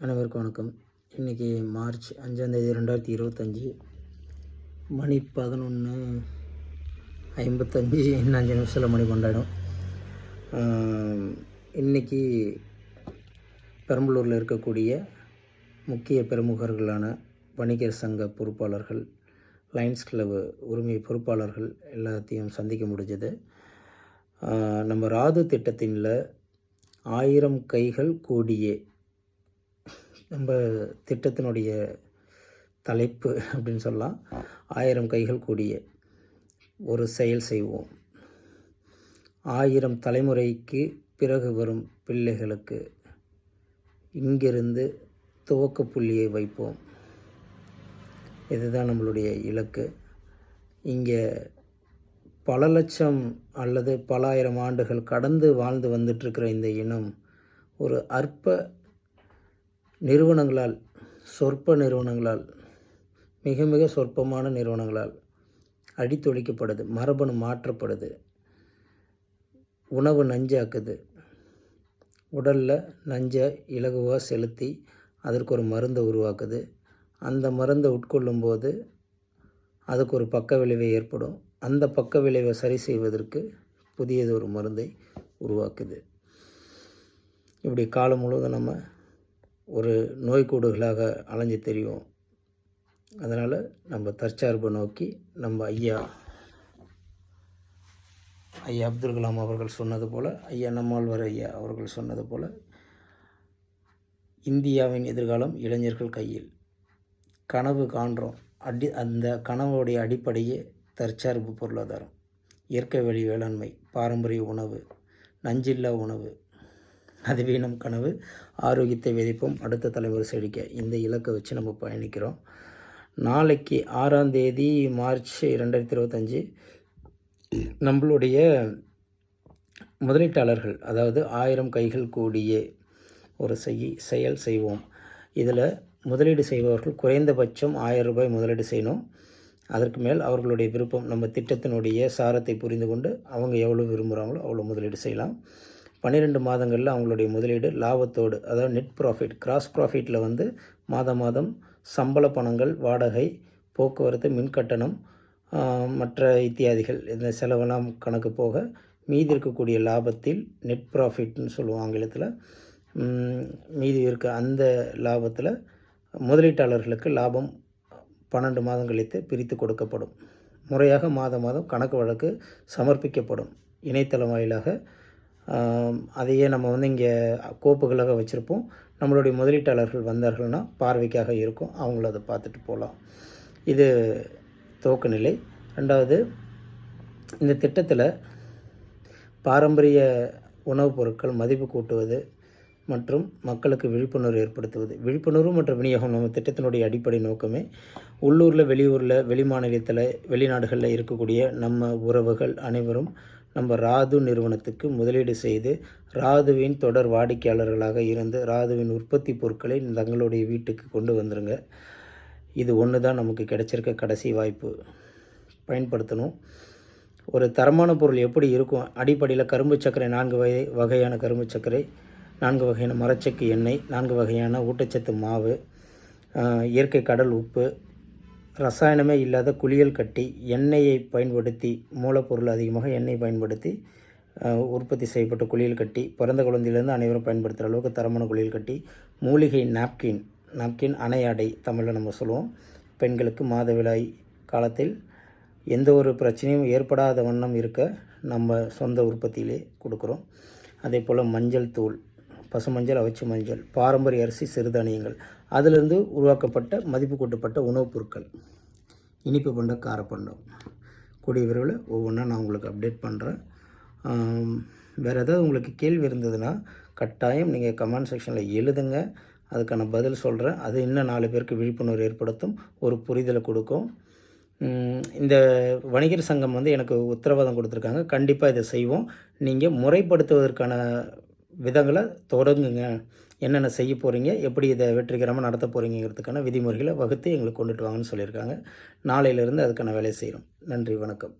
அனைவருக்கும் வணக்கம். இன்றைக்கி மார்ச் அஞ்சாந்தேதி ரெண்டாயிரத்தி இருபத்தஞ்சி. மணி பதினொன்று ஐம்பத்தஞ்சு. இன்னும் அஞ்சு நிமிஷத்தில் மணி கொண்டாடும் இன்றைக்கி பெரம்பலூரில் இருக்கக்கூடிய முக்கிய பிரமுகர்களான வணிகர் சங்க பொறுப்பாளர்கள் லயன்ஸ் கிளப் உரிமை பொறுப்பாளர்கள் எல்லாத்தையும் சந்திக்க முடிஞ்சது. நம்ம ராது திட்டத்தின்ல ஆயிரம் கைகள் கோடியே நம்ம திட்டத்தினுடைய தலைப்பு அப்படின்னு சொல்லலாம். ஆயிரம் கைகள் கூடிய ஒரு செயல் செய்வோம். ஆயிரம் தலைமுறைக்கு பிறகு வரும் பிள்ளைகளுக்கு இங்கிருந்து துவக்க புள்ளியை வைப்போம். இதுதான் நம்மளுடைய இலக்கு. இங்கே பல லட்சம் அல்லது பல ஆயிரம் ஆண்டுகள் கடந்து வாழ்ந்து வந்துட்டுருக்கிற இந்த இனம் ஒரு அற்ப நிறுவனங்களால் சொற்ப நிறுவனங்களால் மிக மிக சொற்பமான நிறுவனங்களால் அடித்தொழிக்கப்படுது மரபணு மாற்றப்படுது உணவு நஞ்சாக்குது உடலில் நஞ்சை இலகுவாக செலுத்தி அதற்கு ஒரு மருந்தை உருவாக்குது. அந்த மருந்தை உட்கொள்ளும்போது அதுக்கு ஒரு பக்க விளைவு ஏற்படும். அந்த பக்க விளைவை சரி செய்வதற்கு புதியது ஒரு மருந்தை உருவாக்குது. இப்படி காலம் முழுவதும் நம்ம ஒரு நோய்க்கூடுகளாக அலைஞ்சு தெரியும். அதனால் நம்ம தற்சார்பை நோக்கி நம்ம ஐயா ஐயா அப்துல் கலாம் அவர்கள் சொன்னது போல் ஐயா நம்மாழ்வார் ஐயா அவர்கள் சொன்னது போல் இந்தியாவின் எதிர்காலம் இளைஞர்கள் கையில் கனவு காண்றோம். அடி அந்த கனவுடைய அடிப்படையே தற்சார்பு பொருளாதாரம். இயற்கை வழி வேளாண்மை பாரம்பரிய உணவு நஞ்சில்லா உணவு அது நம் கனவு. ஆரோக்கியத்தை விதைப்போம். அடுத்த தலைமுறை செழிக்க இந்த இலக்கை வச்சு நம்ம பயணிக்கிறோம். நாளைக்கு ஆறாம் தேதி மார்ச் ரெண்டாயிரத்தி இருபத்தஞ்சி நம்மளுடைய முதலீட்டாளர்கள் அதாவது ஆயிரம் கைகள் கூடிய ஒரு செய் செயல் செய்வோம். இதில் முதலீடு செய்பவர்கள் குறைந்தபட்சம் ஆயிரம் ரூபாய் முதலீடு செய்யணும். அதற்கு மேல் அவர்களுடைய விருப்பம் நம்ம திட்டத்தினுடைய சாரத்தை புரிந்து கொண்டு அவங்க எவ்வளோ விரும்புகிறாங்களோ அவ்வளோ முதலீடு செய்யலாம். பன்னிரெண்டு மாதங்களில் அவங்களுடைய முதலீடு லாபத்தோடு அதாவது நெட் ப்ராஃபிட் கிராஸ் ப்ராஃபிட்டில் வந்து மாதம் மாதம் சம்பள பணங்கள் வாடகை போக்குவரத்து மின்கட்டணம் மற்ற இத்தியாதிகள் இந்த செலவெல்லாம் கணக்கு போக மீதி இருக்கக்கூடிய லாபத்தில் நெட் ப்ராஃபிட்னு சொல்லுவோம் ஆங்கிலத்தில். மீதி இருக்க அந்த லாபத்தில் முதலீட்டாளர்களுக்கு லாபம் பன்னெண்டு மாதம் கழித்து பிரித்து கொடுக்கப்படும். முறையாக மாதம் மாதம் கணக்கு வழக்கு சமர்ப்பிக்கப்படும். இணையதளம் வாயிலாக அதையே நம்ம வந்து இங்கே கோப்புகளாக வச்சுருப்போம். நம்மளுடைய முதலீட்டாளர்கள் வந்தார்கள்னால் பார்வைக்காக இருக்கும். அவங்கள அதை பார்த்துட்டு போகலாம். இது துவக்க நிலை. ரெண்டாவது இந்த திட்டத்தில் பாரம்பரிய உணவுப் பொருட்கள் மதிப்பு கூட்டுவது மற்றும் மக்களுக்கு விழிப்புணர்வு ஏற்படுத்துவது. விழிப்புணர்வு மற்றும் விநியோகம் நம்ம திட்டத்தினுடைய அடிப்படை நோக்கமே உள்ளூரில் வெளியூரில் வெளி மாநிலத்தில் வெளிநாடுகளில் இருக்கக்கூடிய நம்ம உறவுகள் அனைவரும் நம்ம ராது நிறுவனத்துக்கு முதலீடு செய்து ராதுவின் தொடர் வாடிக்கையாளர்களாக இருந்து ராதுவின் உற்பத்தி பொருட்களை தங்களுடைய வீட்டுக்கு கொண்டு வந்துடுங்க இது ஒன்று தான் நமக்கு கிடைச்சிருக்க கடைசி வாய்ப்பு. பயன்படுத்தணும். ஒரு தரமான பொருள் எப்படி இருக்கும்? அடிப்படையில் கரும்பு சர்க்கரை நான்கு வகை வகையான கரும்பு சர்க்கரை நான்கு வகையான மரச்சக்கு எண்ணெய் நான்கு வகையான ஊட்டச்சத்து மாவு இயற்கை கடல் உப்பு ரசாயனமே இல்லாத குளியல் கட்டி எண்ணெயை பயன்படுத்தி மூலப்பொருள் அதிகமாக எண்ணெய் பயன்படுத்தி உற்பத்தி செய்யப்பட்ட குளியல் கட்டி பிறந்த குழந்தையிலேருந்து அனைவரும் பயன்படுத்துகிற அளவுக்கு தரமான குளியல் கட்டி மூலிகை நாப்கின் நாப்கின் அணையாடை தமிழில் நம்ம சொல்லுவோம். பெண்களுக்கு மாதவிழாய் காலத்தில் எந்த ஒரு பிரச்சனையும் ஏற்படாத வண்ணம் இருக்க நம்ம சொந்த உற்பத்தியிலே கொடுக்குறோம். அதே போல் மஞ்சள் தூள் பசுமஞ்சள் அவச்சி மஞ்சள் பாரம்பரிய அரிசி சிறுதானியங்கள் அதிலிருந்து உருவாக்கப்பட்ட மதிப்பு கூட்டப்பட்ட உணவுப் பொருட்கள். இனிப்பு பண்டம் காரப்பண்டம் கூடிய விரைவில் ஒவ்வொன்றா நான் உங்களுக்கு அப்டேட் பண்ணுறேன் வேறு ஏதாவது உங்களுக்கு கேள்வி இருந்ததுன்னா கட்டாயம் நீங்கள் கமெண்ட் செக்ஷனில் எழுதுங்க. அதுக்கான பதில் சொல்கிறேன் அது இன்னும் நாலு பேருக்கு விழிப்புணர்வு ஏற்படுத்தும் ஒரு புரிதலை கொடுக்கும். இந்த வணிகர் சங்கம் வந்து எனக்கு உத்தரவாதம் கொடுத்துருக்காங்க. கண்டிப்பாக இதை செய்வோம். நீங்கள் முறைப்படுத்துவதற்கான விதங்களை தொடங்குங்க. என்னென்ன செய்ய போகிறீங்க எப்படி இதை வெற்றிகரமாக நடத்த போகிறீங்கிறதுக்கான விதிமுறைகளை வகுத்து எங்களுக்கு கொண்டுட்டு வாங்கன்னு சொல்லியிருக்காங்க. நாளையிலேருந்து அதுக்கான வேலையை செய்கிறோம் நன்றி வணக்கம்.